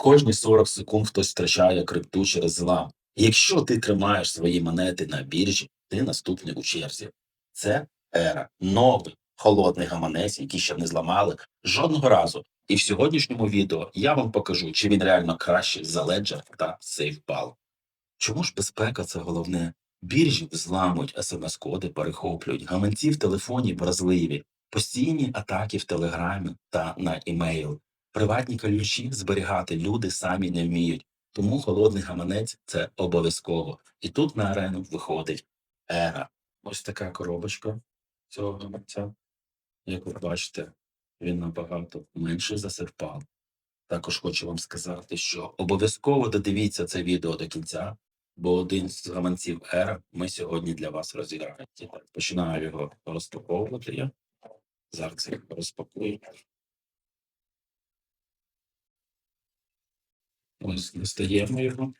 Кожні 40 секунд хтось втрачає крипту через злам. Якщо ти тримаєш свої монети на біржі, ти наступний у черзі. Це ера, новий холодний гаманець, який ще не зламали жодного разу. І в сьогоднішньому відео я вам покажу, чи він реально кращий за Ledger та SafePal. Чому ж безпека це головне? Біржі взламують смс-коди, перехоплюють, гаманці в телефоні вразливі, постійні атаки в телеграмі та на імейл. Приватні ключі зберігати люди самі не вміють, тому холодний гаманець це обов'язково. І тут на арену виходить ера. Ось така коробочка цього гаманця. Як ви бачите, він набагато менший за серпал. Також хочу вам сказати, що обов'язково додивіться це відео до кінця, бо один з гаманців ера ми сьогодні для вас розіграємо. Починаю його розпаковувати я. Зараз його розпакую. Ось достаємо його.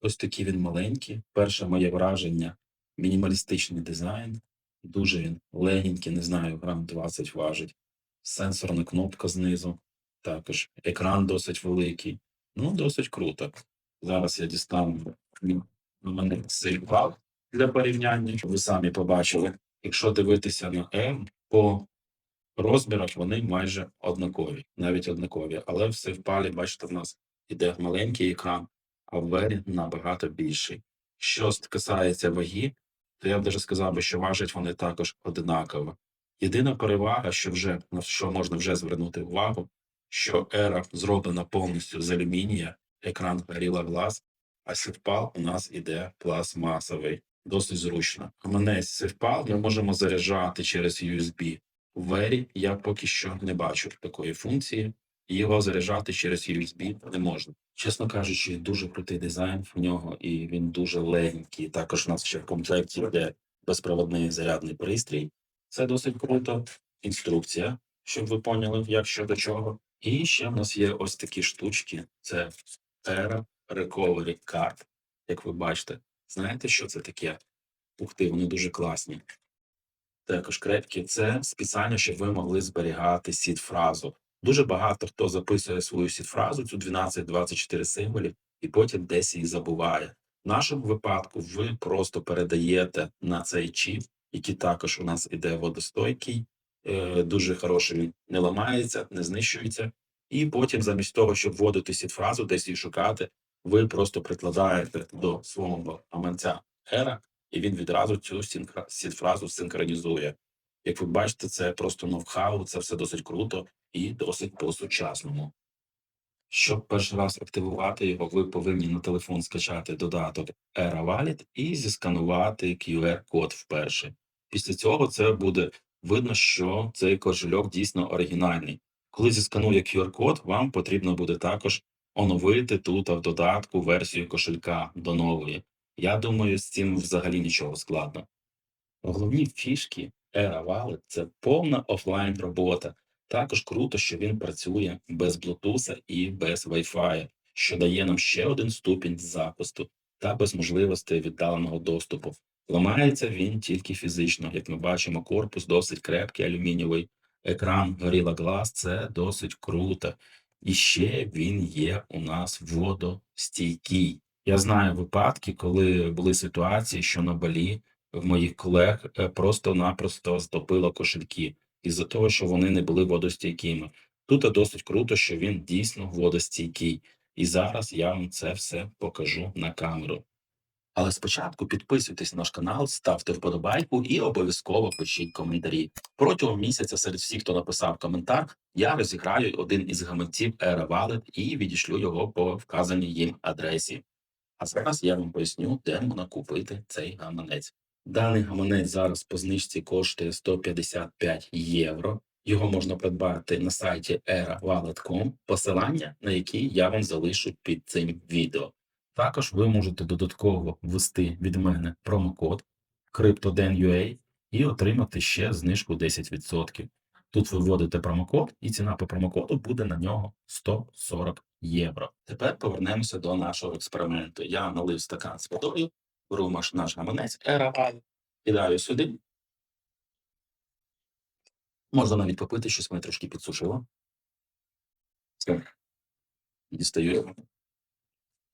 Ось такий він маленький. Перше моє враження мінімалістичний дизайн. Дуже він легенький, не знаю, грам 20 важить. Сенсорна кнопка знизу. Також екран досить великий. Ну, досить круто. Зараз я дістану мене сейфпал для порівняння, щоб ви самі побачили. Якщо дивитися на M, по розмірах вони майже однакові, навіть однакові. Але все в сейфпалі, бачите, в нас іде маленький екран, а в Вері набагато більший. Що касається ваги, то я б даже сказав би, що важать вони також одинаково. Єдина перевага, що вже на що можна вже звернути увагу, що ера зроблена повністю з алюмінія, екран Gorilla Glass, а Севпал у нас іде пластмасовий. Досить зручно. Гаманець Севпал ми можемо заряджати через USB. В Вері я поки що не бачу такої функції, його заряджати через USB не можна. Чесно кажучи, дуже крутий дизайн в нього, і він дуже легенький. Також у нас ще в комплекті йде безпроводний зарядний пристрій. Це досить круто. Інструкція, щоб ви поняли, як що до чого. І ще в нас є ось такі штучки: це Era Recovery Card. Як ви бачите, знаєте, що це таке? Ух ти, вони дуже класні. Також крепкі. Це спеціально, щоб ви могли зберігати сід-фразу. Дуже багато хто записує свою сід-фразу, цю 12-24 символів, і потім десь її забуває. В нашому випадку ви просто передаєте на цей чіп, який також у нас іде водостойкий, е, дуже хороший, не ламається, не знищується. І потім, замість того, щоб вводити сід-фразу, десь її шукати, ви просто прикладаєте до свого гаманця Ера, і він відразу цю сід-фразу синхронізує. Як ви бачите, це просто ноу-хау, це все досить круто і досить по-сучасному. Щоб перший раз активувати його, ви повинні на телефон скачати додаток Era Wallet і зісканувати QR-код вперше. Після цього це буде видно, що цей кошельок дійсно оригінальний. Коли зісканує QR-код, вам потрібно буде також оновити тут в додатку версію кошелька до нової. Я думаю, з цим взагалі нічого складно. Головні фішки Era Wallet – це повна офлайн робота. Також круто, що він працює без Bluetooth і без Wi-Fi, що дає нам ще один ступінь захисту та без можливостей віддаленого доступу. Ламається він тільки фізично. Як ми бачимо, корпус досить крепкий, алюмінієвий. Екран Gorilla Glass – це досить круто. І ще він є у нас водостійкий. Я знаю випадки, коли були ситуації, що на Балі в моїх колег е, просто-напросто здобило кошельки із-за того, що вони не були водостійкими. Тут досить круто, що він дійсно водостійкий. І зараз я вам це все покажу на камеру. Але спочатку підписуйтесь на наш канал, ставте вподобайку і обов'язково пишіть коментарі. Протягом місяця серед всіх, хто написав коментар, я розіграю один із гаманців Era Wallet і відішлю його по вказаній їм адресі. А зараз я вам поясню, де можна купити цей гаманець. Даний гаманець зараз по знижці коштує 155 євро. Його можна придбати на сайті erawallet.com, посилання на який я вам залишу під цим відео. Також ви можете додатково ввести від мене промокод CryptoDen.ua і отримати ще знижку 10%. Тут ви вводите промокод, і ціна по промокоду буде на нього 140 євро. Тепер повернемося до нашого експерименту. Я налив стакан з водою, беру наш, наш гаманець Era кидаю сюди. Можна навіть попити, щось мене трошки підсушило. Дістаю його.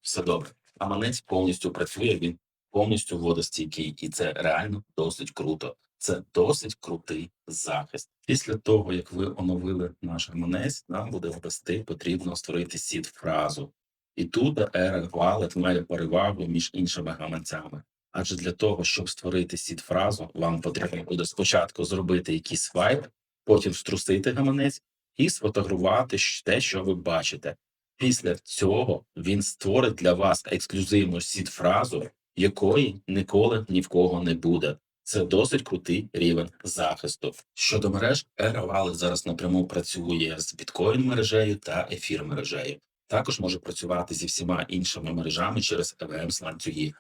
Все добре. Гаманець повністю працює, він повністю водостійкий, і це реально досить круто. Це досить крутий захист. Після того, як ви оновили наш гаманець, нам буде ввести потрібно створити сід фразу. І тут Era Wallet має перевагу між іншими гаманцями. Адже для того, щоб створити сід фразу, вам потрібно буде спочатку зробити якийсь свайп, потім струсити гаманець і сфотографувати те, що ви бачите. Після цього він створить для вас ексклюзивну сід фразу, якої ніколи ні в кого не буде. Це досить крутий рівень захисту. Щодо мереж, Era Wallet зараз напряму працює з біткоін мережею та ефір мережею. Також може працювати зі всіма іншими мережами через EVM ланцюги.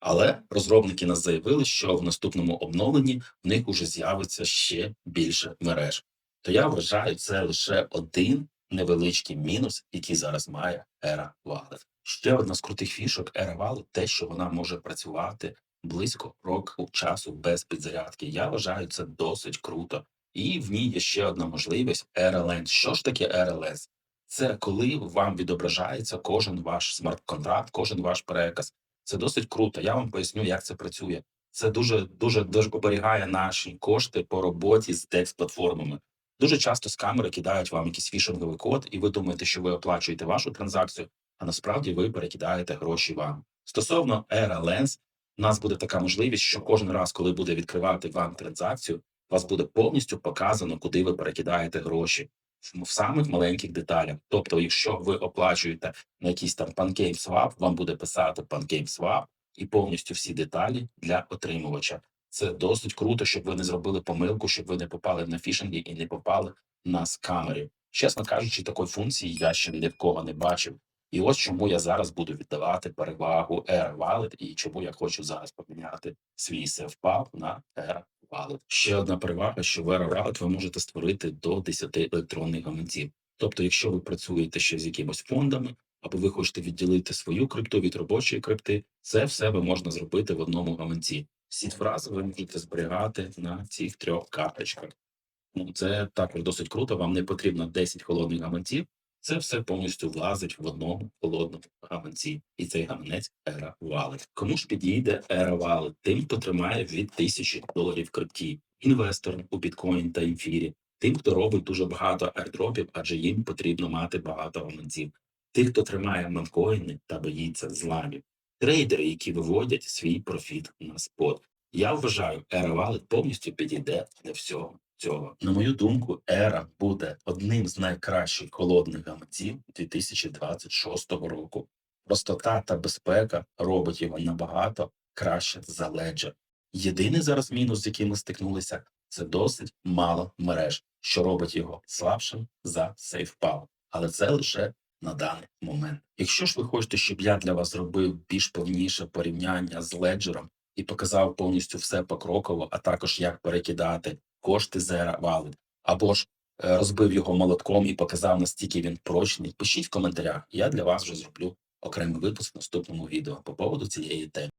Але розробники нас заявили, що в наступному обновленні в них уже з'явиться ще більше мереж. То я вважаю, це лише один невеличкий мінус, який зараз має Era Wallet. Ще одна з крутих фішок Era Wallet – те, що вона може працювати близько року часу без підзарядки. Я вважаю це досить круто. І в ній є ще одна можливість RLS. Що ж таке RLS? Це коли вам відображається кожен ваш смарт-контракт, кожен ваш переказ. Це досить круто. Я вам поясню, як це працює. Це дуже дуже дуже оберігає наші кошти по роботі з DEX платформами. Дуже часто скамери кидають вам якийсь фішинговий код, і ви думаєте, що ви оплачуєте вашу транзакцію, а насправді ви перекидаєте гроші вам. Стосовно Era Lens, у нас буде така можливість, що кожен раз, коли буде відкривати вам транзакцію, вас буде повністю показано, куди ви перекидаєте гроші в самих маленьких деталях. Тобто, якщо ви оплачуєте на якийсь там PancakeSwap, вам буде писати PancakeSwap і повністю всі деталі для отримувача. Це досить круто, щоб ви не зробили помилку, щоб ви не попали на фішинги і не попали на скамери. Чесно кажучи, такої функції я ще ні в кого не бачив. І ось чому я зараз буду віддавати перевагу Air Wallet і чому я хочу зараз поміняти свій SafePub на Air Wallet. Ще одна перевага, що в Wallet ви можете створити до 10 електронних гаманців. Тобто, якщо ви працюєте ще з якимось фондами, або ви хочете відділити свою крипту від робочої крипти, це все ви можна зробити в одному гаманці. Всі фрази ви можете зберігати на цих трьох карточках. Ну, це також досить круто. Вам не потрібно 10 холодних гаманців. Це все повністю влазить в одному холодному гаманці, і цей гаманець Era Wallet. Кому ж підійде Era Wallet? Тим, хто тримає від тисячі доларів в крипті, інвесторам у біткоін та ефірі, тим, хто робить дуже багато airdropів, адже їм потрібно мати багато гаманців, тих, хто тримає мемкоїни та боїться зламів, трейдери, які виводять свій профіт на спот. Я вважаю, Era Wallet повністю підійде для всього цього. На мою думку, Era буде одним з найкращих холодних гаманців 2026 року. Простота та безпека робить його набагато краще за Ledger. Єдиний зараз мінус, з яким ми стикнулися, це досить мало мереж, що робить його слабшим за SafePower. Але це лише на даний момент. Якщо ж ви хочете, щоб я для вас зробив більш повніше порівняння з Ledger і показав повністю все покроково, а також як перекидати кошти з або ж е, розбив його молотком і показав, настільки він прочний, пишіть в коментарях. Я для вас вже зроблю окремий випуск в наступному відео по поводу цієї теми.